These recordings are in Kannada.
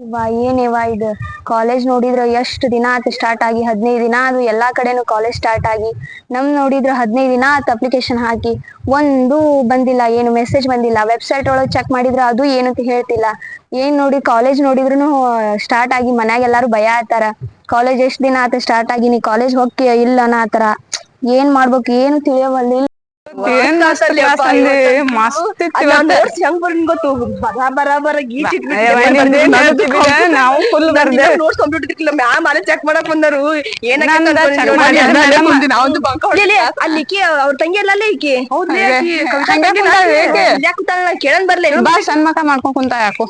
ವಾ ಏನೇವ ಇದು ಕಾಲೇಜ್ ನೋಡಿದ್ರ ಎಷ್ಟ್ ದಿನ ಆತ ಸ್ಟಾರ್ಟ್ ಆಗಿ? ಹದಿನೈದು ದಿನ ಅದು ಎಲ್ಲಾ ಕಡೆನು ಕಾಲೇಜ್ ಸ್ಟಾರ್ಟ್ ಆಗಿ. ನಮ್ ನೋಡಿದ್ರ ಹದಿನೈದು ದಿನ ಆತ ಅಪ್ಲಿಕೇಶನ್ ಹಾಕಿ. ಒಂದು ಬಂದಿಲ್ಲ, ಏನು ಮೆಸೇಜ್ ಬಂದಿಲ್ಲ. ವೆಬ್ಸೈಟ್ ಒಳಗ್ ಚೆಕ್ ಮಾಡಿದ್ರ ಅದು ಏನು ಅಂತ ಹೇಳ್ತಿಲ್ಲ. ಏನ್ ನೋಡಿ ಕಾಲೇಜ್ ನೋಡಿದ್ರು ಸ್ಟಾರ್ಟ್ ಆಗಿ ಮನ್ಯಾಗ ಎಲ್ಲಾರು ಭಯ ಆತಾರ. ಕಾಲೇಜ್ ಎಷ್ಟ್ ದಿನ ಆತ ಸ್ಟಾರ್ಟ್ ಆಗಿ? ನೀ ಕಾಲೇಜ್ ಹೋಗ್ತೀಯ ಇಲ್ಲ ಆತರ. ಏನ್ ಮಾಡ್ಬೇಕು, ಏನು ತಿಳಿಯವಲ್ಲ ನಾವು ಫುಲ್ ಬರ್ದೆ ನೋಟ್ಸ್ ಕಂಪ್ಯೂಟರ್ ಮ್ಯಾಮ್ ಅಲ್ಲೇ ಚೆಕ್ ಮಾಡಕ್ ಬಂದರು ನಂದ check ಮಾಡಿ ಅದ್ರಲ್ಲೇ ಮುಂದೆ ನಾವೊಂದು ಬಂಕ ಅಲ್ಲಿ ಈಕಿ ಅವ್ರ ತಂಗಿ ಅಲ್ಲ ಅಲ್ಲಿ ಈಕಿ ಕೇಳನ್ ಬರ್ಲೆ ಬಾ ಸಣ್ಣ ಮಕ ಮಾಡ್ಕೊಂಡ್ ಕುಂತ ಯಾಕೋ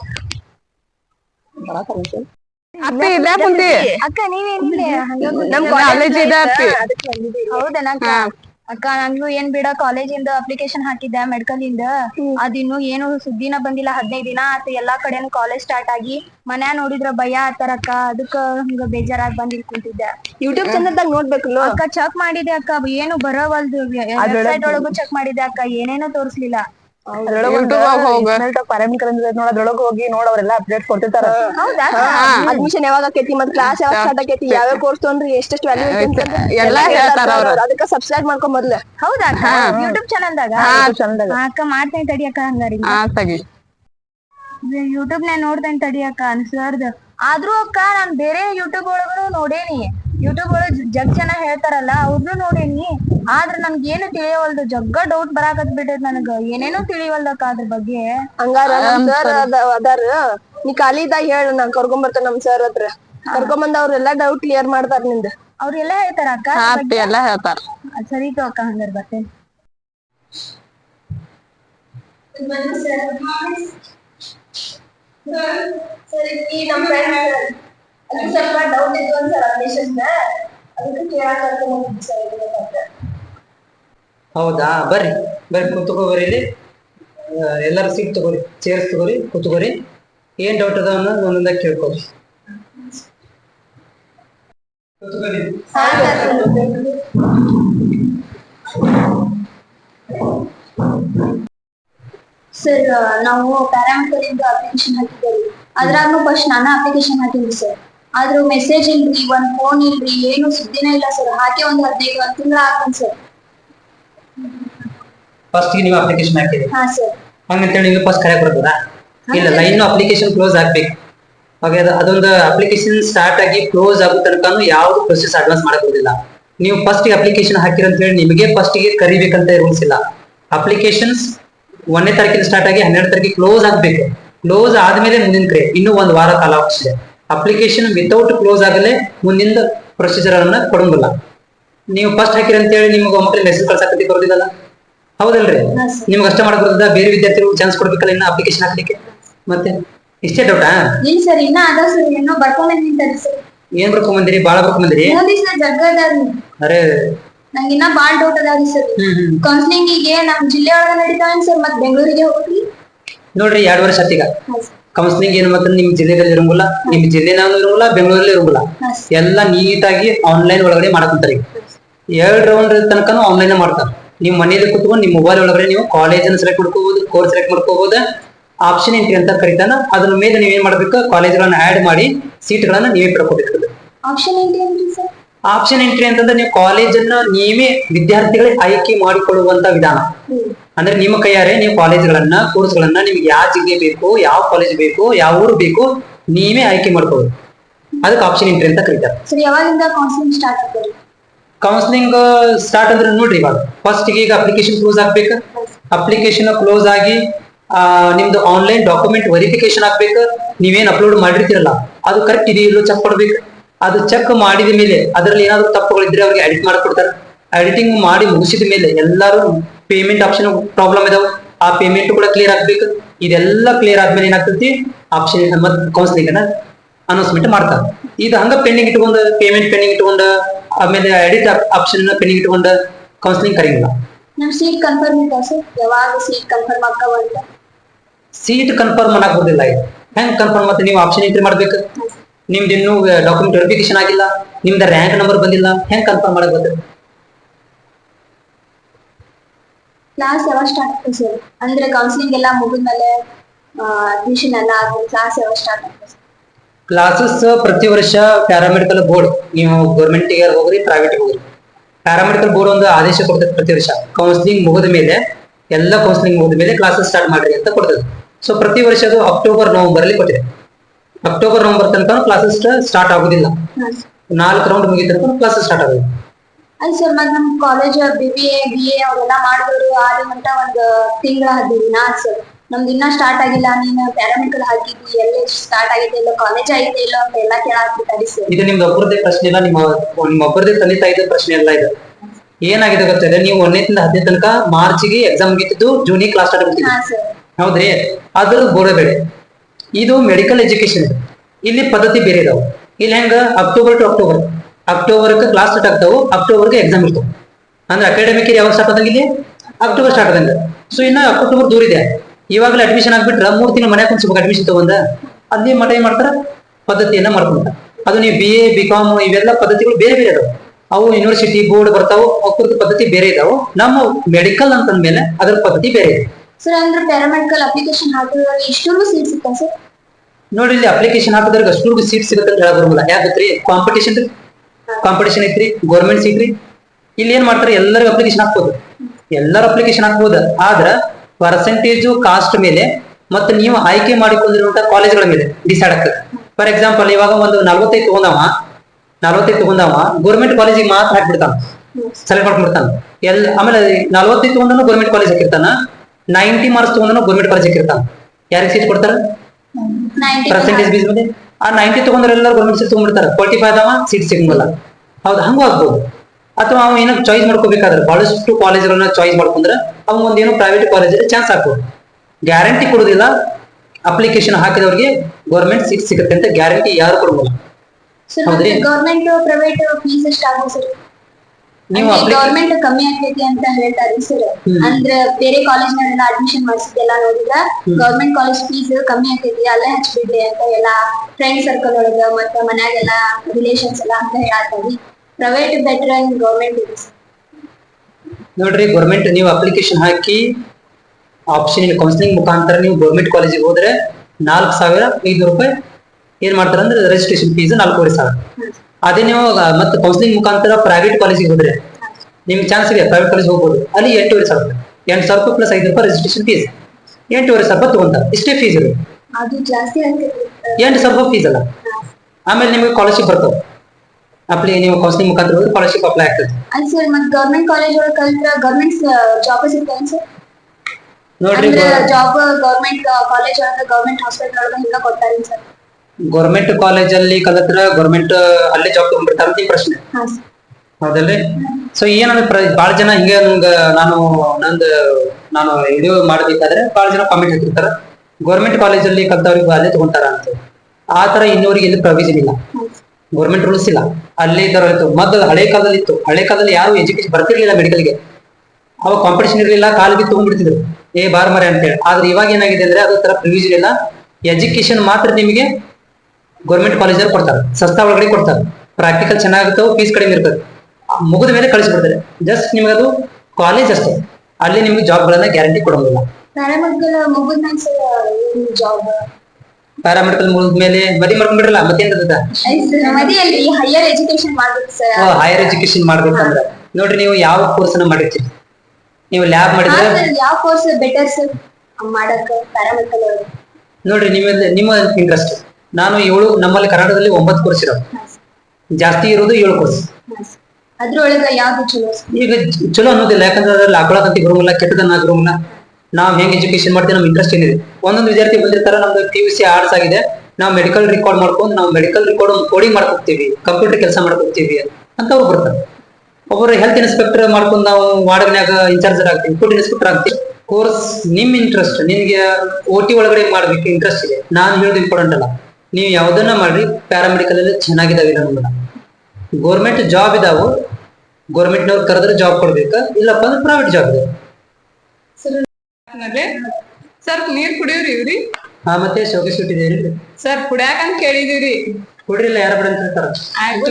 ಅತ್ತೆ ಇಲ್ಲೇ ಕುಂತಿ ಅಕ್ಕ ನೀವೇನಿಲ್ಲ ನಮ್ ಕಾಲೇಜ್ ಇದೆ ಹೌದನಕ್ಕ ಅಕ್ಕ ನಂಗೂ ಏನ್ ಬಿಡ ಕಾಲೇಜಿಂದ ಅಪ್ಲಿಕೇಶನ್ ಹಾಕಿದ್ದೆ ಮೆಡಿಕಲ್ ಇಂದ. ಅದಿನ್ನು ಏನು ಸುದ್ದಿನ ಬಂದಿಲ್ಲ ಹದಿನೈದು ದಿನ ಆತ ಎಲ್ಲಾ ಕಡೆನು ಕಾಲೇಜ್ ಸ್ಟಾರ್ಟ್ ಆಗಿ. ಮನ್ಯಾಗ ನೋಡಿದ್ರ ಭಯ ಆತಾರಕ್ಕ ಅದಕ್ಕ ಹಂಗ ಬೇಜಾರಾಗಿ ಬಂದ್ ಇಲ್ಲಿ ಕುಂತಿದ್ದೆ ಯೂಟ್ಯೂಬ್ ಚಾನಲ್ದಾಗ ನೋಡ್ಬೇಕು ಅಕ್ಕ ಚೆಕ್ ಮಾಡಿದೆ ಅಕ್ಕ ಏನು ಬರವಲ್ದು ವೆಬ್ಸೈಟ್ ಒಳಗು ಚೆಕ್ ಮಾಡಿದೆ ಅಕ್ಕ ಏನೇನೋ ತೋರಿಸ್ಲಿಲ್ಲ. ಅದ್ರೊಳಗ ಹೋಗಿ. ನೋಡ್ ಅವ್ರೆಲ್ಲ ಅಪ್ಡೇಟ್ ಕೊಡ್ತಿರ್ತಾರ ಹೌದಾ? ಅಡ್ಮಿಷನ್ ಯಾವಾಗ ಆಕೇತಿ ಮತ್ ಕ್ಲಾಸ್ ಯಾವಾಗ ಸ್ಟಾರ್ಟ್ ಆಕೈತಿ? ಯಾವ್ಯಾವ ಕೋರ್ಸ್ ತೊಗೊಂಡ್ರಿ ಎಷ್ಟೆಷ್ಟು ವ್ಯಾಲ್ಯೂ ಎಲ್ಲಾ ಹೇಳ್ತಾರ ಅವ್ರು. ಅದಕ್ಕ ಸಬ್ಸ್ಕ್ರೈಬ್ ಮಾಡ್ಕೊಂಡ್ ಮೊದ್ಲ. ಹೌದಾ ಯೂಟ್ಯೂಬ್ ಚಾನಲ್ದಾಗ ಚಂದಾಗ ಅಕ್ಕ ಮಾಡ್ತೇನೆ ತಡಿ ಅಕ್ಕ ಹಂಗಾರಿ. ಯೂಟ್ಯೂಬ್ ನಾಗ ನೋಡ್ತೇನೆ ತಡಿ ಅಕ್ಕ ಅನ್ಸರ್ದ. ಆದ್ರೂ ಅಕ್ಕ ನಾನ್ ಬೇರೆ ಯೂಟ್ಯೂಬ್ ಒಳಗನು ನೋಡೇನಿ. ಯೂಟ್ಯೂಬ್ ಒಳಗ್ ಜಗ್ ಜನ ಹೇಳ್ತಾರಲ್ಲ ಅವ್ರನ್ನೂ ನೋಡೇನಿ. ಆದ್ರ ನನ್ಗ ಏನು ತಿಳಿಯವಲ್ದು ಜಗ್ಗ ಡೌಟ್ ಬರಾಕತ್ ಬಿಟ್ಟೈತ್ ನನಗ. ಏನೇನೋ ತಿಳಿವಲ್ದಕ್ಕ ಅದ್ರ ಬಗ್ಗೆ. ಹಂಗಾರ ನಮ್ ಸರ್. ಅದಾರ. ನೀ ಖಾಲಿ ಇದ್ದಾಗ ಹೇಳ ನಾ ಕರ್ಕೊಂಡ್ ಬರ್ತೇನೆ ನಮ್ ಸರ್ ಹತ್ರ. ಕರ್ಕೊಂಡ್ ಬಂದ ಅವ್ರೆಲ್ಲಾ ಡೌಟ್ ಕ್ಲಿಯರ್ ಮಾಡ್ತಾರ ನಿಂದ. ಅವ್ರೆಲ್ಲ ಹೇಳ್ತಾರ ಅಕ್ಕ ಹಾ ಅಪ್ಪಿ ಎಲ್ಲ ಹೇಳ್ತಾರ. ಅದ್ ಸರಿ ತಗೋ ಅಕ್ಕ ಹಂಗಾರ ಬರ್ತೇನೆ. ಈ ನಮ್ ಫ್ರೆಂಡ್ ಅದು ಸ್ವಲ್ಪ ಡೌಟ್ ಇತ್ತು ಅಂತ ಸರ್ ಅದಕ್ಕೆ ಕೇಳಕ್ ಕರ್ಕೊಂಡ್ ಸರ್ ಹೌದಾ? ಬರ್ರಿ ಬರ್ರಿ ಕೂತ್ಕೋ ಬರ್ರಿ ಇಲ್ಲಿ ಎಲ್ಲರೂ ಸೀಟ್ ತಗೋರಿ ಚೇರ್ಸ್ ತಗೋರಿ, ಕೂತ್ಕೋರಿ. ಏನ್ ಡೌಟ್ ಅದ ಅನ್ನೋದು ಒಂದೊಂದಾಗ ಕೇಳ್ಕೊರಿ ಸರ್ ನಾವು ಪ್ಯಾರಾಮೀಟರ್ ಇಂದ ಅಪ್ಲಿಕೇಶನ್ ಹಾಕಿದ್ದೇವೆ. ಅದ್ರಾಗೂ ಫಸ್ಟ್ ನಾನು ಅಪ್ಲಿಕೇಶನ್ ಹಾಕಿದ್ವಿ ಸರ್ ಆದ್ರೂ ಮೆಸೇಜ್ ಇಲ್ರಿ, ಒಂದ್ ಫೋನ್ ಇಲ್ರಿ, ಏನು ಸುದ್ದಿನೇ ಇಲ್ಲ ಸರ್ ಹಾಕಿ ಒಂದ್ ಹದಿನೈದು, ಒಂದ್ ತಿಂಗಳ ಆಗ್ತದೆ ಸರ್ ಫಸ್ಟ್ ನೀವು ಅಪ್ಲಿಕೇಶನ್ ಹಾಕಿದ್ರಿ ಹಾ ಸರ್ ಹಂಗಂತೇಳಿ ನೀವು ಫಸ್ಟ್ ಕರೆ ಬರ್ತದಾ ಇಲ್ಲ ಲೈನ್ ಅಪ್ಲಿಕೇಶನ್ ಕ್ಲೋಸ್ ಆಗ್ಬೇಕು. ಹಾಗೆ ಅದು ಅದೊಂದು ಅಪ್ಲಿಕೇಶನ್ ಸ್ಟಾರ್ಟ್ ಆಗಿ ಕ್ಲೋಸ್ ಆಗೋ ತನಕನೂ ಯಾವ ಪ್ರೊಸೆಸ್ ಅಡ್ವಾನ್ಸ್ ಮಾಡೋದಿಲ್ಲ ನೀವು ಫಸ್ಟ್ ಅಪ್ಲಿಕೇಶನ್ ಹಾಕಿರ ಅಂತ ಹೇಳಿ ನಿಮಗೆ ಫಸ್ಟ್ಗೆ ಕರಿಬೇಕಂತ ರೂಲ್ಸ್ ಇಲ್ಲ. ಅಪ್ಲಿಕೇಶನ್ಸ್ ಒಂದನೇ ತಾರೀಕಿನ ಸ್ಟಾರ್ಟ್ ಆಗಿ ಹನ್ನೆರಡು ತಾರೀಕಿಗೆ ಕ್ಲೋಸ್ ಆಗ್ಬೇಕು. ಕ್ಲೋಸ್ ಆದ್ಮೇಲೆ ಮುಂದಿನ ಕ್ರಿಯೆ ಇನ್ನೂ ಒಂದು ವಾರ ಕಾಲಾವಕಾಶ ಇದೆ ಅಪ್ಲಿಕೇಶನ್ ವಿತೌಟ್ ಕ್ಲೋಸ್ ಆಗಲೇ ಮುಂದಿನ ಪ್ರೊಸೀಜರ್ ಅನ್ನ ಕೊಡಂಗಿಲ್ಲ. ನೀವು ಫಸ್ಟ್ ಹಾಕಿರ ಅಂತ ಹೇಳಿ ನಿಮ್ಗೆ ಒಮ್ಮೆ ಮೆಸೇಜ್ ಕಳ್ಸಕತ್ತಿ ಬರೋದಿಲ್ಲ ಹೌದಲ್ರಿ? ನಿಮ್ಗೆ ಅಷ್ಟೇ ಮಾಡಕ್ ಬೇರೆ ವಿದ್ಯಾರ್ಥಿಗಳು ಚಾನ್ಸ್ ಕೊಡ್ಬೇಕಲ್ಲ ಇನ್ನ ಅಪ್ಲಿಕೇಶನ್ ಹಾಕ್ಲಿಕ್ಕೆ? ಮತ್ತೆ? ಇಷ್ಟೇ ಡೌಟಾ ಏನ್ ಸರ್ ಇನ್ನ ಅದ ಸರ್ ಏನೋ ಬರ್ಕೊಂಡ್ ಬಂದಿರಿ ಸರ್. ಏನ್ ಬರ್ಕೊಂಬಂದಿರಿ? ಬಾಳ ಬರ್ಕೊಂಡ್ ಬಂದಿರಿ ಸರ್ ಅರೆ. ನಂಗೆ ಇನ್ನ ಬಾಳ ಡೌಟ್ ಅದಾರಿ ಸರ್. ಕೌನ್ಸಿಲಿಂಗ್ಗೆ ನಮ್ ಜಿಲ್ಲೆ ಒಳಗ ಸರ್? ಮತ್ ಬೆಂಗಳೂರಿಗೆ ಹೋಗ್ರಿ. ನೋಡ್ರಿ ಎರಡ್ ವರ್ಷ ಆತೀಗ ಕೌನ್ಸಿಲಿಂಗ್ ಏನ್ ಮತ್ತೆ ನಿಮ್ ಜಿಲ್ಲೆದಲ್ಲಿ ಇರಂಗಿಲ್ಲ. ನಿಮ್ ಜಿಲ್ಲೆನಾಗ ಇರಂಗಿಲ್ಲ ಬೆಂಗಳೂರಲ್ಲಿ ಇರಂಗಿಲ್ಲ. ಎಲ್ಲ ನೀಟಾಗಿ ಆನ್ಲೈನ್ ಒಳಗಡೆ ಮಾಡಕೊಂತಾರೆ ಎರಡ್ ರೌಂಡ್ ತನಕನು ಆನ್ಲೈನ್ ಮಾಡ್ತಾರ. ನೀವು ಮನೆಯಲ್ಲಿ ಕುತ್ಕೊಂಡು ನಿಮ್ಮ ಮೊಬೈಲ್ ಒಳಗಡೆ ನೀವು ಕಾಲೇಜ್ ಅನ್ನ ಸೆಲೆಕ್ಟ್ ಮಾಡ್ಕೋಬಹುದು ಕೋರ್ಸ್ ಸೆಲೆಕ್ಟ್ ಮಾಡ್ಕೋಬಹುದು ಆಪ್ಷನ್ ಎಂಟ್ರಿ ಅಂತ ಕರಿತಾನ ಅದ್ರ ಮೇಲೆ ನೀವ್ ಏನ್ ಮಾಡ್ಬೇಕು? ಕಾಲೇಜ್ಗಳನ್ನ ಆಡ್ ಮಾಡಿ ಸೀಟ್ಗಳನ್ನ ನೀವೇ ಪಡ್ಕೋಬೇಕು ಆಪ್ಷನ್ ಸರ್ ಎಂಟ್ರಿ ಅಂತಂದ್ರೆ ನೀವು ಕಾಲೇಜನ್ನ ನೀವೇ ವಿದ್ಯಾರ್ಥಿಗಳಿಗೆ ಆಯ್ಕೆ ಮಾಡಿಕೊಳ್ಳುವಂತ ವಿಧಾನ. ಅಂದ್ರೆ ನಿಮ್ಮ ಕೈಯಾರೆ ನೀವು ಕಾಲೇಜ್ಗಳನ್ನ ಕೋರ್ಸ್ಗಳನ್ನ ನಿಮ್ಗೆ ಯಾವ ಜಿಲ್ಲೆ ಬೇಕು ಯಾವ ಕಾಲೇಜ್ ಬೇಕು ಯಾವ ಊರು ಬೇಕು ನೀವೇ ಆಯ್ಕೆ ಮಾಡ್ಕೋಬಹುದು ಅದಕ್ಕೆ ಆಪ್ಷನ್ ಎಂಟ್ರಿ ಅಂತ ಕರೀತಾರೆ. ಕೌನ್ಸಿಲಿಂಗ್ ಸ್ಟಾರ್ಟ್ ಸ್ಟಾರ್ಟ್ ಅಂದ್ರೆ ನೋಡ್ರಿ ಇವಾಗ. ಫಸ್ಟ್ ಈಗ ಅಪ್ಲಿಕೇಶನ್ ಕ್ಲೋಸ್ ಆಗ್ಬೇಕು. ಅಪ್ಲಿಕೇಶನ್ ಕ್ಲೋಸ್ ಆಗಿ ನಿಮ್ದು ಆನ್ಲೈನ್ ಡಾಕ್ಯುಮೆಂಟ್ ವೆರಿಫಿಕೇಶನ್ ಆಗ್ಬೇಕು. ನೀವೇನ್ ಅಪ್ಲೋಡ್ ಮಾಡಿರ್ತೀರಲ್ಲ, ಅದು ಕರೆಕ್ಟ್ ಇದೆಯಲ್ಲೋ ಚೆಕ್ ಮಾಡ್ಬೇಕು ಅದು ಚೆಕ್ ಮಾಡಿದ ಮೇಲೆ ಅದರಲ್ಲಿ ಏನಾದ್ರು ತಪ್ಪುಗಳಿದ್ರೆ ಅವ್ರಿಗೆ ಎಡಿಟ್ ಮಾಡ್ಕೊಡ್ತಾರೆ. ಎಡಿಟಿಂಗ್ ಮಾಡಿ ಮುಗಿಸಿದ ಮೇಲೆ ಎಲ್ಲರೂ ಪೇಮೆಂಟ್ ಆಪ್ಷನ್ ಪ್ರಾಬ್ಲಮ್ ಇದಾವೆ. ಆ ಪೇಮೆಂಟ್ ಕೂಡ ಕ್ಲಿಯರ್ ಆಗ್ಬೇಕು. ಇದೆಲ್ಲ ಕ್ಲಿಯರ್ ಆದ್ಮೇಲೆ ಏನಾಗ್ತೈತಿ? ಆಪ್ಷನ್ ಕೌನ್ಸಿಲಿಂಗ್ ಅನ್ನ ಅನೌನ್ಸ್ಮೆಂಟ್ ಮಾಡ್ತಾರೆ ಇದು ಹಂಗ ಪೆಂಡಿಂಗ್ ಇಟ್ಕೊಂಡು ಪೇಮೆಂಟ್ ಪೆಂಡಿಂಗ್ ಇಟ್ಕೊಂಡು ಆಮೇಲೆ ಎಡಿಟ್ ಆಪ್ಷನ್ ಪೆಂಡಿಂಗ್ ಇಟ್ಕೊಂಡು ಕೌನ್ಸಿಲಿಂಗ್ ಕರೀಲ್ಲ ನಮ್ ಸೀಟ್ ಕನ್ಫರ್ಮ್ ಇದೆ ಸರ್ ಯಾವಾಗ ಸೀಟ್ ಕನ್ಫರ್ಮ್ ಆಗ್ತಾವ ಅಂತ ಸೀಟ್ ಕನ್ಫರ್ಮ್ ಮಾಡಕ್ ಬರೋದಿಲ್ಲ ಇದು ಹೆಂಗ್ ಕನ್ಫರ್ಮ್ ಮತ್ತೆ ನೀವು ಆಪ್ಷನ್ ಎಂಟ್ರಿ ಮಾಡ್ಬೇಕು? ನಿಮ್ದು ಇನ್ನೂ ಡಾಕ್ಯುಮೆಂಟ್ ವೆರಿಫಿಕೇಶನ್ ಆಗಿಲ್ಲ ನಿಮ್ದು ರ್ಯಾಂಕ್ ನಂಬರ್ ಬಂದಿಲ್ಲ ಹೆಂಗ್ ಕನ್ಫರ್ಮ್ ಮಾಡಕ್ ಕ್ಲಾಸ್ ಯಾವಾಗ ಸ್ಟಾರ್ಟ್ ಆಗ್ತದೆ ಸರ್ ಅಂದ್ರೆ ಕೌನ್ಸಿಲಿಂಗ್ ಎಲ್ಲ ಮುಗಿದ್ಮೇಲೆ ಅಡ್ಮಿಷನ್ ಎಲ್ಲ ಆದ್ಮೇಲೆ ಕ್ಲಾಸ್ ಯಾವಾಗ ಸ್ಟಾರ್ಟ್ ಆಗ್ತದೆ ಕ್ಲಾಸಸ್ ಪ್ರತಿ ವರ್ಷ ಪ್ಯಾರಾಮೆಡಿಕಲ್ ಬೋರ್ಡ್ ನೀವು ಗೌರ್ಮೆಂಟ್ಗೆ ಹೋಗ್ರಿ ಪ್ರೈವೇಟ್ ಹೋಗ್ರಿ. ಪ್ಯಾರಾಮೆಡಿಕಲ್ ಬೋರ್ಡ್ ಒಂದು ಆದೇಶ ಕೊಡ್ತದೆ ಪ್ರತಿ ವರ್ಷ. ಕೌನ್ಸಿಲಿಂಗ್ ಮುಗಿದ ಮೇಲೆ ಎಲ್ಲ ಕೌನ್ಸಿಲಿಂಗ್ ಮುಗಿದ ಮೇಲೆ ಕ್ಲಾಸಸ್ ಸ್ಟಾರ್ಟ್ ಮಾಡ್ರಿ ಅಂತ ಕೊಡ್ತದೆ. ಸೊ ಪ್ರತಿ ವರ್ಷ ಅದು ಅಕ್ಟೋಬರ್ ನವೆಂಬರ್ ಅಲ್ಲಿ ಕೊಟ್ಟಿದೆ. ಅಕ್ಟೋಬರ್ ನವೆಂಬರ್ ತನಕ ಕ್ಲಾಸಸ್ ಸ್ಟಾರ್ಟ್ ಆಗುದಿಲ್ಲ. ನಾಲ್ಕು ರೌಂಡ್ ಮುಗಿದ ತನಕ ಕ್ಲಾಸಸ್ ಸ್ಟಾರ್ಟ್ ಆಗೋದು ಅಲ್ಲ ಸರ್ ಮತ್ತೆ ನಮ್ college B B A B A ಅವರೆಲ್ಲ ಮಾಡಿದ್ರು ಆದ ಮಟ್ಟ ಒಂದು ತಿಂಗಳ ಹದಿನೈದು ದಿನ ಸರ್ ನಮ್ದು ಇನ್ನ ಸ್ಟಾರ್ಟ್ ಆಗಿಲ್ಲ. ನೀನು ಪ್ಯಾರಾಮೆಡಿಕಲ್ ಹಾಕಿದ್ವಿ ಎಲ್ಲಿ ಸ್ಟಾರ್ಟ್ ಆಗಿದೆ ಇಲ್ಲ ಕಾಲೇಜ್ ಆಗಿದೆ ಇಲ್ಲ ಅಂತ ಎಲ್ಲ ಕೇಳಾಕ್ಬಿಟ್ಟಾರಿ ಸರ್ ಇದು ನಿಮ್ದು ಒಬ್ಬರದೇ ಪ್ರಶ್ನೆ ಇಲ್ಲ ನಿಮ್ಮ ನಿಮ್ಮ ಒಬ್ಬರದೇ ತಂದೆ ತಾಯಿದ ಪ್ರಶ್ನೆ ಎಲ್ಲ ಇದು. ಏನಾಗಿದೆ ಗೊತ್ತಿದೆ ನೀವು ಒಂದನೇದಿಂದ ಹತ್ತನೇ ತನಕ ಮಾರ್ಚ್ಗೆ ಎಕ್ಸಾಮ್ ಮುಗಿತಿದ್ದು ಜೂನಿ ಕ್ಲಾಸ್ ಸ್ಟಾರ್ಟ್ ಸರ್ ಹೌದ್ರಿ? ಅದ್ರ ಬೇಡ. ಇದು ಮೆಡಿಕಲ್ ಎಜುಕೇಶನ್ ಇಲ್ಲಿ ಪದ್ಧತಿ ಬೇರೆ ಇದಾವ. ಇಲ್ಲಿ ಹೆಂಗ? October to October October class start ಆಗ್ತಾವು ಅಕ್ಟೋಬರ್ಗೆ ಎಕ್ಸಾಮ್ ಇರ್ತಾವ. ಅಂದ್ರೆ ಅಕಾಡೆಮಿಕ್ ಯಾವಾಗ ಸ್ಟಾರ್ಟ್ ಇಲ್ಲಿ? ಅಕ್ಟೋಬರ್ ಸ್ಟಾರ್ಟ್ ಆದಂಗ. ಸೊ ಇನ್ನ ಅಕ್ಟೋಬರ್ ದೂರ ಇದೆ. ಇವಾಗಲೇ ಅಡ್ಮಿಷನ್ ಆಗ್ಬಿಟ್ರ ಮೂರ್ ತಿಂಗಳು ಮನೆ ಕುಂತ್ಸ್ಬೇಕು ಅಡ್ಮಿಷನ್ ತಗೊಂಡ. ಅಲ್ಲಿ ಮಠ ಏನ್ ಮಾಡ್ತಾರ? ಪದ್ಧತಿಯನ್ನ ಮಾಡ್ಕೊಂಡ ಅದು ನೀವು ಬಿ ಎ ಬಿ ಕಾಮ್ ಇವೆಲ್ಲ ಪದ್ಧತಿಗಳು ಬೇರೆ ಬೇರೆ ಇದಾವೆ ಅವು ಯೂನಿವರ್ಸಿಟಿ ಬೋರ್ಡ್ ಬರ್ತಾವು ಅವ್ರದ್ದು ಪದ್ಧತಿ ಬೇರೆ ಇದಾವೆ. ನಮ್ಮ ಮೆಡಿಕಲ್ ಅಂತಂದ್ಮೇಲೆ ಅದ್ರ ಪದ್ಧತಿ ಬೇರೆ ಇದೆ. ಸರ್ ಅಂದ್ರೆ ಪ್ಯಾರಾಮೆಡಿಕಲ್ ಅಪ್ಲಿಕೇಶನ್ ಹಾಕಿದ್ರೆ ಇಷ್ಟೊಂದು ಸೀಟ್ ಸಿಗ್ತಾ ಸರ್ ನೋಡಿ ಇಲ್ಲಿ ಅಪ್ಲಿಕೇಶನ್ ಹಾಕಿದ್ರೆ ಅಷ್ಟೊಂದು ಸೀಟ್ ಸಿಗುತ್ತೆ ಅಂತ ಹೇಳಬಹುದು ಯಾಕತ್ರಿ ಕಾಂಪಿಟೇಷನ್ ರೀ ಕಾಂಪಿಟೇಷನ್ ಐತ್ರಿ? ಗೌರ್ಮೆಂಟ್ ಸೀಟ್ ರೀ ಇಲ್ಲಿ ಏನ್ ಮಾಡ್ತಾರೆ? ಎಲ್ಲರಿಗೂ ಅಪ್ಲಿಕೇಶನ್ ಹಾಕ್ಬೋದು. ಎಲ್ಲರೂ ಅಪ್ಲಿಕೇಶನ್ ಹಾಕ್ಬೋದು. ಆದ್ರ ಪರ್ಸೆಂಟೇಜು ಕಾಸ್ಟ್ ಮೇಲೆ ಮತ್ತೆ ನೀವು ಆಯ್ಕೆ ಮಾಡಿಕೊಂಡಿರುವಂತಹ ಕಾಲೇಜ್ಗಳ ಮೇಲೆ ಡಿಸೈಡ್ ಆಗ್ತದೆ. ಫಾರ್ ಎಕ್ಸಾಂಪಲ್ ಇವಾಗ ಒಂದು ನಲ್ವತ್ತೈದು ತಗೊಂಡವ ನಲ್ವತ್ತೈದು ತಗೊಂಡವ ಗೌರ್ಮೆಂಟ್ ಕಾಲೇಜಿಗೆ ಮಾತ್ರ ಹಾಕ್ಬಿಡ್ತಾನ ಸೆಲೆಕ್ಟ್ ಮಾಡ್ಬಿಡ್ತಾನ ಎಲ್ ಆಮೇಲೆ ನಲ್ವತ್ತೈದು ತಗೊಂಡನು ಗೌರ್ಮೆಂಟ್ ಕಾಲೇಜ್ ಹಾಕಿರ್ತಾನ ನೈಂಟಿ ಮಾರ್ಕ್ಸ್ ತಗೊಂಡನು ಗೌರ್ಮೆಂಟ್ ಕಾಲೇಜ್ ಹಾಕಿರ್ತಾನ. ಯಾರಿಗೆ ಸೀಟ್ ಕೊಡ್ತಾರ? ಪರ್ಸೆಂಟೇಜ್ ಬೇಸ್ ಮೇಲೆ? ಆ ನೈಂಟಿ ತಗೊಂಡ್ರೆಲ್ಲ ಗೌರ್ಮೆಂಟ್ ಸೀಟ್ ತಗೊಂಡ್ಬಿಡ್ತಾರೆ. ಫೋರ್ಟಿ ಫೈವ್ ಅದಾವ ಸೀಟ್ ಸಿಗಂಗಿಲ್ಲ ಹೌದು ಹಂಗೂ ಆಗ್ಬೋದು. ಅಥವಾ ಅವ ಏನೋ ಚಾಯ್ಸ್ ಮಾಡ್ಕೋಬೇಕಾದ್ರೆ ಬಹಳಷ್ಟು ಕಾಲೇಜ್ಗಳನ್ನ ಚಾಯ್ಸ್ ಮಾಡ್ಕೊಂಡ್ರೆ ಅವ ಒಂದೇನೋ ಪ್ರೈವೇಟ್ ಕಾಲೇಜಲ್ಲಿ ಚಾನ್ಸ್ ಹಾಕ್ಬೋದು ಗ್ಯಾರಂಟಿ ಕೊಡುದಿಲ್ಲ ಅಪ್ಲಿಕೇಶನ್ ಹಾಕಿದವ್ರಿಗೆ ಗೌರ್ಮೆಂಟ್ ಸೀಟ್ ಸಿಗುತ್ತೆ ಅಂತ ಗ್ಯಾರಂಟಿ ಯಾರು ಕೊಡಬಹುದು ಸರ್ ಹೌದ್ರಿ? ಗೌರ್ಮೆಂಟ್ ಪ್ರೈವೇಟ್ ಫೀಸ್ ಎಷ್ಟು ಆಗುತ್ತೆ ಸರ್ ನೀವು ಗೌರ್ಮೆಂಟ್ ಕಮ್ಮಿ ಆಗ್ತೈತಿ ಅಂತ ಹೇಳ್ತಾರೆ ಸರ್ ಅಂದ್ರೆ ಬೇರೆ ಕಾಲೇಜ್ ನಾಗೆಲ್ಲ ಅಡ್ಮಿಷನ್ ಮಾಡಿಸಿದ್ದೆಲ್ಲ ನೋಡಿದ್ರ ಗೌರ್ಮೆಂಟ್ ಕಾಲೇಜ್ ಫೀಸ್ ಕಮ್ಮಿ ಆಗ್ತೈತಿ ಅಲ್ಲೇ ಹಚ್ಬಿಡ್ರಿ ಅಂತ ಎಲ್ಲ ಫ್ರೆಂಡ್ ಸರ್ಕಲ್ ಒಳಗ ಮತ್ತ ಮನ್ಯಾಗೆಲ್ಲ ರಿಲೇಷನ್ಸ್ ಎಲ್ಲಾ ಅಂತ ಹೇಳತ್ತೀವಿ ಪ್ರೈವೇಟ್ ಬೆಟರ್ ಅಂಡ್ ಗೌರ್ಮೆಂಟ್ ಇದೆ sir. ನೋಡ್ರಿ ಗೌರ್ಮೆಂಟ್ ನೀವು ಅಪ್ಲಿಕೇಶನ್ ಹಾಕಿ ಆಪ್ಷನ್ ಕೌನ್ಸಿಲಿಂಗ್ ಮುಖಾಂತರ ನೀವು ಗೌರ್ಮೆಂಟ್ ಕಾಲೇಜಿಗೆ ಹೋದ್ರೆ ನಾಲ್ಕು ಸಾವಿರ ಐದು ರೂಪಾಯಿ ಏನ್ ಮಾಡ್ತಾರೆ ಅಂದ್ರೆ ರಿಜಿಸ್ಟ್ರೇಷನ್ ಫೀಸ್ ನಾಲ್ಕೂವರೆ ಸಾವಿರ. ಅದೇ ನೀವು ಮತ್ತೆ ಕೌನ್ಸಿಲಿಂಗ್ ಮುಖಾಂತರ ಪ್ರೈವೇಟ್ ಕಾಲೇಜಿಗೆ ಹೋದ್ರೆ ನಿಮ್ಗೆ ಚಾನ್ಸ್ ಇದೆ ಪ್ರೈವೇಟ್ ಕಾಲೇಜ್ ಹೋಗ್ಬೋದು. ಅಲ್ಲಿ ಎಂಟೂವರೆ ಸಾವಿರ ಎಂಟು ಸಾವಿರ ರೂಪಾಯಿ ಪ್ಲಸ್ ಐದು ರೂಪಾಯಿ ರಿಜಿಸ್ಟ್ರೇಷನ್ ಫೀಸ್ ಎಂಟೂವರೆ ಸಾವಿರ ರೂಪಾಯಿ ತಗೊಂತಾರೆ. ಇಷ್ಟೇ ಫೀಸ್ ಆಗ್ತೈತಿ ಎಂಟು ಸಾವಿರ ರೂಪಾಯಿ ಫೀಸ್ ಅಲ್ಲ. ಆಮೇಲೆ ನಿಮಗೆ ಸ್ಕಾಲರ್ಶಿಪ್ ಬರ್ತಾವೆ. ಅಪ್ಲಿ ನೀವು ಕೌನ್ಸಿಲಿಂಗ್ ಮುಖಾಂತರ ಹೋದ್ರೆ ಸ್ಕಾಲರ್ಶಿಪ್ ಅಪ್ಲೈ ಆಗ್ತದೆ. ಸರ್ ಮತ್ ಗೌರ್ಮೆಂಟ್ ಕಾಲೇಜ್ ಒಳಗ ಕಲ್ತ್ರ ಗೌರ್ಮೆಂಟ್ ಜಾಬ್ ಸಿಗ್ತಾನೆ ಸರ್ ನೋಡ್ರಿ ಜಾಬ್ ಗೌರ್ಮೆಂಟ್ ಕಾಲೇಜ್ ಒಳಗ ಗವರ್ಮೆಂಟ್ ಹಾಸ್ಪಿಟಲ್ ಒಳಗ ಹಿಂಗ ಕೊಡ್ತಾರೆ ಸರ್ ಗೌರ್ಮೆಂಟ್ ಕಾಲೇಜಲ್ಲಿ ಕಲಿತ್ರ ಗೌರ್ಮೆಂಟ್ ಅಲ್ಲೇ ಜಾಬ್ ತಗೊಂಡ್ಬಿಡ್ತಾರ ಅಂತ ಈ ಪ್ರಶ್ನೆ. ಹೌದಲ್ರಿ? ಸೊ ಏನಂದ್ರೆ ಬಹಳ ಜನ ಹಿಂಗೆ ನಂಗ ನಾನು ನಂದು ನಾನು ವಿಡಿಯೋ ಮಾಡ್ಬೇಕಾದ್ರೆ ಬಹಳ ಜನ ಕಾಮೆಂಟ್ ಹಾಕಿರ್ತಾರ ಗೌರ್ಮೆಂಟ್ ಕಾಲೇಜಲ್ಲಿ ಕಲ್ತವ್ರಿಗೆ ಅಲ್ಲೇ ತಗೊಂತಾರ ಅಂತ. ಆ ತರ ಇನ್ನೂರಿಗೆ ಎಲ್ಲಿ ಪ್ರೊವಿಷನ್ ಇಲ್ಲ. ಗೌರ್ಮೆಂಟ್ ರೂಲ್ಸ್ ಇಲ್ಲ. ಅಲ್ಲೇ ತರ ಇತ್ತು. ಮೊದಲು ಹಳೆ ಕಾಲದಲ್ಲಿ ಇತ್ತು. ಹಳೆ ಕಾಲದಲ್ಲಿ ಯಾರು ಎಜುಕೇಶನ್ ಬರ್ತಿರ್ಲಿಲ್ಲ ಮೆಡಿಕಲ್ಗೆ ಅವಾಗ ಕಾಂಪಿಟೇಷನ್ ಇರಲಿಲ್ಲ ಕಾಲಿಗೆ ತಗೊಂಡ್ಬಿಡ್ತಿದ್ರು ಏ ಬಾರ್ ಮರೆ ಅಂತೇಳಿ. ಆದ್ರೆ ಇವಾಗ ಏನಾಗಿದೆ ಅಂದ್ರೆ ಅದ್ರ ತರ ಪ್ರೊವಿಷನ್ ಇಲ್ಲ. ಎಜುಕೇಶನ್ ಮಾತ್ರ ನಿಮಗೆ ಗೌರ್ಮೆಂಟ್ ಕಾಲೇಜಲ್ಲಿ ಕೊಡ್ತಾರೆ. ಸಸ್ತಾ ಒಳಗಡೆ ಕೊಡ್ತಾರೆ. ಪ್ರಾಕ್ಟಿಕಲ್ ಚೆನ್ನಾಗಿರ್ತಾವೆ ಫೀಸ್ ಕಡಿಮೆ ಇರ್ತದೆ. ಮುಗಿದ ಮೇಲೆ ಕಳಿಸ್ಬಿಡ್ತಾರೆ. ಜಸ್ಟ್ ನಿಮಗೆ ಅದು ಕಾಲೇಜ್ ಅಷ್ಟೇ. ಅಲ್ಲಿ ನಿಮ್ಗೆ ಜಾಬ್ಗಳನ್ನ ಗ್ಯಾರಂಟಿ ಕೊಡೋದಿಲ್ಲ. ಪ್ಯಾರಾಮೆಡಿಕಲ್ ಮುಗಿದ್ಮೇಲೆ ಮುಗಿದ ಮೇಲೆ ಮದಿ ಮಾಡ್ಕೊಂಡ್ಬಿಡ್ರಲ್ಲ ಮತ್ತೇನ್ ಮದಿಯಲ್ಲಿ ಹೈಯರ್ ಎಜುಕೇಶನ್ ಮಾಡ್ಬೇಕು ಸರ್ ಹೈಯರ್ ಎಜುಕೇಶನ್ ಮಾಡ್ಬೇಕಂದ್ರೆ. ನೋಡ್ರಿ ನೀವು ಯಾವ ಕೋರ್ಸ್ ಅನ್ನ ಮಾಡಿರ್ತೀರಿ ನೀವು ಲ್ಯಾಬ್ ಮಾಡಿದ್ರೆ? ಯಾವ ಕೋರ್ಸ್ ಬೆಟರ್ ಸರ್ ಮಾಡಕ್ ಪ್ಯಾರಾಮೆಡಿಕಲ್ ಒಳಗೆ ನೋಡ್ರಿ ನಿಮ್ಮ ನಿಮ್ಮ ಇಂಟ್ರೆಸ್ಟ್ ನಾನು ಏಳು ನಮ್ಮಲ್ಲಿ ಕರ್ನಾಟಕದಲ್ಲಿ ಒಂಬತ್ತು ಕೋರ್ಸ್ ಇರೋದು. ಜಾಸ್ತಿ ಇರೋದು ಏಳು ಕೋರ್ಸ್ ಅದ್ರೊಳಗ ಯಾವ್ದು ಚಲೋ? ಈಗ ಚಲೋ ಅನ್ನೋದಿಲ್ಲ ಯಾಕಂದ್ರೆ ಅದ್ರಲ್ಲಿ ಹಾಕೊಳಕಂತ ಬರೋಂಗಿಲ್ಲ ಕೆಟ್ಟದನ್ನ ಬರೋಂಗಿಲ್ಲ ನಾವ್ ಹೆಂಗ್ ಎಜುಕೇಶನ್ ಮಾಡ್ತೀವಿ ನಮ್ ಇಂಟ್ರೆಸ್ಟ್ ಏನಿದೆ. ಒಂದೊಂದು ವಿದ್ಯಾರ್ಥಿ ಬಂದಿರ್ತಾರ, ನಮ್ದು ಪಿ ಯು ಸಿ ಆರ್ಟ್ಸ್ ಆಗಿದೆ. ನಾವು ಮೆಡಿಕಲ್ ರೆಕಾರ್ಡ್ ಮಾಡ್ಕೊಂಡು, ನಾವು ಮೆಡಿಕಲ್ ರೆಕಾರ್ಡ್ ಕೋಡಿಂಗ್ ಮಾಡ್ಕೊತೀವಿ ಕಂಪ್ಯೂಟರ್ ಕೆಲಸ ಮಾಡ್ಕೊತೀವಿ ಅಂತ ಅವ್ರು ಬರ್ತಾರೆ. ಒಬ್ಬರು ಹೆಲ್ತ್ ಇನ್ಸ್ಪೆಕ್ಟರ್ ಮಾಡ್ಕೊಂಡು ನಾವು ವಾರ್ಡ್ನ್ಯಾಗ ಇನ್ಚಾರ್ಜರ್ ಆಗ್ತೀವಿ ಫುಡ್ ಇನ್ಸ್ಪೆಕ್ಟರ್ ಆಗ್ತೀವಿ. ಕೋರ್ಸ್ ನಿಮ್ ಇಂಟ್ರೆಸ್ಟ್ ನಿಮ್ಗೆ ಓ ಒಳಗಡೆ ಮಾಡ್ಬೇಕು ಇಂಟ್ರೆಸ್ಟ್ ಇದೆ. ನಾನು ಹೇಳೋದು ಇಂಪಾರ್ಟೆಂಟ್ ಅಲ್ಲ. ನೀವು ಯಾವ್ದನ್ನ ಮಾಡ್ರಿ ಪ್ಯಾರಾಮೆಡಿಕಲ್ ಅಲ್ಲಿ ಚೆನ್ನಾಗಿದಾವೆ ನಮ್ಗೆ ಗೌರ್ಮೆಂಟ್ ಜಾಬ್ ಇದಾವು. ಗೌರ್ಮೆಂಟ್ನವ್ರು ಕರೆದ್ರೆ ಜಾಬ್ ಕೊಡ್ಬೇಕು, ಇಲ್ಲಪ್ಪ ಅಂದ್ರೆ ಪ್ರೈವೇಟ್ ಜಾಬ್ ಇದೆ ಸರ್ ನೀರ್ ಕುಡಿಯೋರಿ ಇವ್ರಿ? ಹಾ ಮತ್ತೆ ಶೋಕೇಶ್ ಇಟ್ಟಿದ್ದೀರಿ ಸರ್ ಕುಡಿಯಾಕ ಅಂತ ಕೇಳಿದೀವ್ರಿ ಕುಡ್ರಿಲ್ಲ ಯಾರ ಬಿಡ ಅಂತ ಹೇಳ್ತಾರ. ಆಯ್ತು.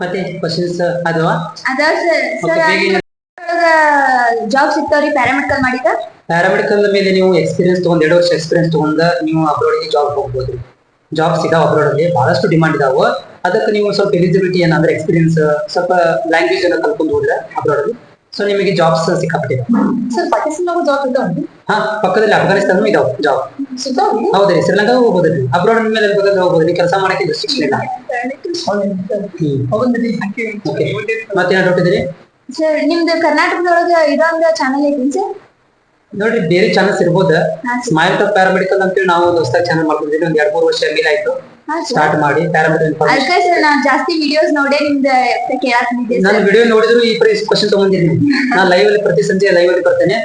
ಮತ್ತೆ ಕ್ವಶನ್ಸ್ ಅದವಾ ಅದ? ಸರ್ ಸರ್ ಜಾಬ್ ಸಿಗ್ತಾವ್ರಿ ಪ್ಯಾರಾಮೆಡಿಕಲ್ ಮಾಡಿದ? ಪ್ಯಾರಾಮೆಡಿಕಲ್ ಮೇಲೆ ನೀವು ಎಕ್ಸ್ಪೀರಿಯನ್ಸ್ ತಗೊಂಡ್ ಎರಡು ವರ್ಷ ಎಕ್ಸ್ಪೀರಿಯನ್ಸ್ ತಗೊಂಡ ನೀವು ಅಬ್ರಾಡ್ಗೆ ಜಾಬ್ ಹೋಗ್ಬೋದು. ಜಾಬ್ ಸಿಗಾವ ಅಬ್ರಾಡ್ ಅಲ್ಲಿ ಬಹಳಷ್ಟು ಡಿಮಾಂಡ್ ಇದಾವ. ಅದಕ್ಕೆ ನೀವು ಸ್ವಲ್ಪ ಎಲಿಜಿಬಿಲಿಟಿ ಏನಂದ್ರೆ ಎಕ್ಸ್ಪೀರಿಯನ್ಸ್ ಸ್ವಲ್ಪ ಲ್ಯಾಂಗ್ವೇಜ್ ಅನ್ನ ಕಲ್ಕೊಂಡು ಹೋದ್ರೆ ಅಬ್ರಾಡ್ ಅಲ್ಲಿ ಸೊ ನಿಮಗೆ ಜಾಬ್ಸ್ ಸಿಕ್ಕಾಪಟ್ಟಿದೆ. ಸರ್ ಪಾಕಿಸ್ತಾನ ಜಾಬ್ ಇದ್ದಾವೆ ಹಾ ಪಕ್ಕದಲ್ಲಿ ಅಫ್ಘಾನಿಸ್ತಾನ ಇದಾವ ಜಾಬ್ ಹೌದ್ರಿ ಶ್ರೀಲಂಕಾ ಹೋಗ್ಬೋದ್ರಿ ಅಬ್ರಾಡ್ ಮೇಲೆ ಬೇಕಾದ್ರೆ ಹೋಗ್ಬೋದು ಕೆಲಸ ಮಾಡಕ್ಕೆ ರೆಸ್ಟ್ರಿಕ್ಷನ್ ಇಲ್ಲ. ಓಕೆ ಮತ್ತೇನ ಡೌಟ್ ಸರ್ ನಿಮ್ದು ಕರ್ನಾಟಕದೊಳಗೆ ಇದೊಂದು ಚಾನಲ್ ಐತಿ ಸರ್ ನೋಡ್ರಿ ಬೇರೆ ಚಾನಲ್ಸ್ ಇರ್ಬೋದು. ಸ್ಮೈಲ್ ಟಾಪ್ ಪ್ಯಾರಾಮೆಡಿಕಲ್ ಅಂತೇಳಿ ನಾವು ಒಂದು ಹೊಸದಾಗಿ ಚಾನಲ್ ಮಾಡ್ಕೊಂಡಿದ್ವಿ. ಒಂದ್ ಎರಡ್ ಮೂರು ವರ್ಷ ಮೇಲೆ ಆಯ್ತು. ಸ್ಟಾರ್ಟ್ ಮಾಡಿ ಪ್ಯಾರಾಮೆಡಿಕಲ್ ಇನ್ಫಾರ್ಮೇಶನ್ ಅದಕ್ಕೆ ಸರ್ ನಾನ್ ಜಾಸ್ತಿ ವಿಡಿಯೋಸ್ ನೋಡೇ ನಿಮ್ದು ಕೇಳಾತಿದ್ದೆ ನಾನು ವಿಡಿಯೋ ನೋಡಿದ್ರು ಈ ಪ್ರತಿ ಕ್ವಶನ್ ತಗೊಂಡಿದ್ದೀನಿ. ನಾನು ಲೈವ್ ಅಲ್ಲಿ ಪ್ರತಿ ಸಂಜೆ ಲೈವ್ ಅಲ್ಲಿ ಬರ್ತೇನೆ.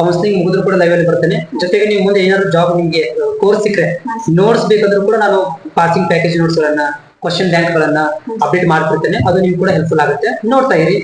ಕೌನ್ಸಿಲಿಂಗ್ ಮುಗಿದ್ರು ಕೂಡ ಲೈವ್ ಅಲ್ಲಿ ಬರ್ತೇನೆ. ಜೊತೆಗೆ ನೀವು ಮುಂದೆ ಏನಾದ್ರು ಜಾಬ್ ನಿಮ್ಗೆ ಕೋರ್ಸ್ ಸಿಕ್ಕರೆ ನೋಟ್ಸ್ ಬೇಕಾದ್ರೂ ಕೂಡ ನಾನು ಪಾಸಿಂಗ್ ಪ್ಯಾಕೇಜ್ ನೋಟ್ಸ್ ಗಳನ್ನ ಕ್ವಶನ್ ಬ್ಯಾಂಕ್ ಗಳನ್ನ ಅಪ್ಡೇಟ್ ಮಾಡ್ತಿರ್ತೇನೆ. ಅದು ನಿಮ್ಗೆ ಕೂಡ ಹೆಲ್ಪ್ಫುಲ್ ಆಗುತ್ತೆ. ನೋಡ್ತಾ ಇರಿ.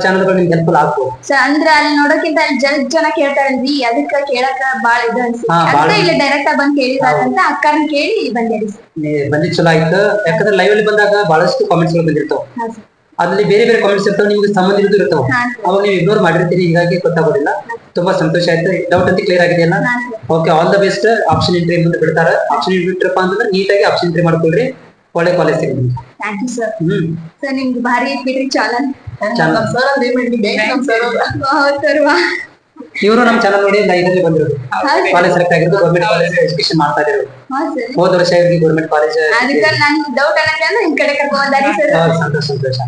ಚಾನಲ್ಗಳು ನಿಮ್ಗೆ ಹೆಲ್ಪ್ಫುಲ್ ಆಗ್ಬೋದು. ಸರ್ ಅಂದ್ರ ಅಲ್ಲಿ ನೋಡೋಕ್ಕಿಂತ ಅಲ್ಲಿ ಜನ ಜನ ಕೇಳ್ತಾರಲ್ರಿ ಅದಕ್ಕ ಕೇಳಕ ಬಾಳ ಇದು ಅನ್ಸಿ ಹಾ, ಬಾಳ- ಅದಕ್ಕ ಇಲ್ಲಿ ಡೈರೆಕ್ಟ್ ಆಗಿ ಬಂದ್ ಕೇಳಿದಾರಂತ ಅಕ್ಕನ ಕೇಳಿ ಬಂದಿರಿ ಸರ್ ನೀವ್ ಬಂದಿದ್ ಚಲೋ ಆಯ್ತು. ಯಾಕಂದ್ರೆ ಲೈವ್ ಅಲ್ಲಿ ಬಂದಾಗ ಬಹಳಷ್ಟು ಕಾಮೆಂಟ್ಸ್ಗಳು ಬಂದಿರ್ತಾವ. ಹಾ ಸರ್ ಅದ್ರಲ್ಲಿ ಬೇರೆ ಬೇರೆ ಕಾಮೆಂಟ್ಸ್ ಇರ್ತಾವ ನಿಮ್ಗೆ ಸಂಬಂಧ ಇರೋದು ಇರ್ತಾವ. ಹಾ. ಅವಾಗ ನೀವು ಇಗ್ನೋರ್ ಮಾಡಿರ್ತೀರಿ ಹೀಗಾಗಿ ಗೊತ್ತಾಗೋದಿಲ್ಲ. ತುಂಬಾ ಸಂತೋಷ ಆಯ್ತು. ಡೌಟ್ ಅಂತ ಕ್ಲಿಯರ್ ಆಗಿದೆಯಲ್ಲ ಹಾ sir okay all the best option entry ಮುಂದೆ ಬಿಡ್ತಾರೆ. ಆಪ್ಷನ್ ಎಂಟ್ರಿ ಬಿಟ್ರಪ್ಪ ಅಂತಂದ್ರೆ ನೀಟಾಗಿ ಆಪ್ಷನ್ ಎಂಟ್ರಿ ಮಾಡ್ಕೊಳ್ರಿ. ಒಳ್ಳೆ ಕಾಲೇಜ್ ಸಿಗುತ್ತೆ. ಥ್ಯಾಂಕ್ ಯು ಸರ್ ಹ್ಮ್. ಸರ್ ನಿಮ್ಗೆ ಭಾರಿ ಐತ್ ಬಿಡ್ರಿ ಚಾನಲ್ ನಮ್ ಇವರು ನಮ್ಮ ಚಾನಲ್ ನೋಡಿ ಇದರಲ್ಲಿ ಬಂದಿರೋದು. ಕಾಲೇಜ್ ಸೆಲೆಕ್ಟ್ ಆಗಿರೋದು ಗೌರ್ಮೆಂಟ್ ಕಾಲೇಜ್ ಎಜುಕೇಶನ್ ಮಾಡ್ತಾ ಸರ್. ಹೋದ ವರ್ಷ ಇವ್ರಿಗೆ ಗೌರ್ಮೆಂಟ್ ಕಾಲೇಜ್ ನಿಮ್ ಸಂತೋಷ ಸಂತೋಷ.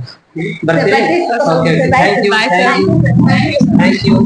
ಬರ್ತೀರಿ. Okay thank you thank you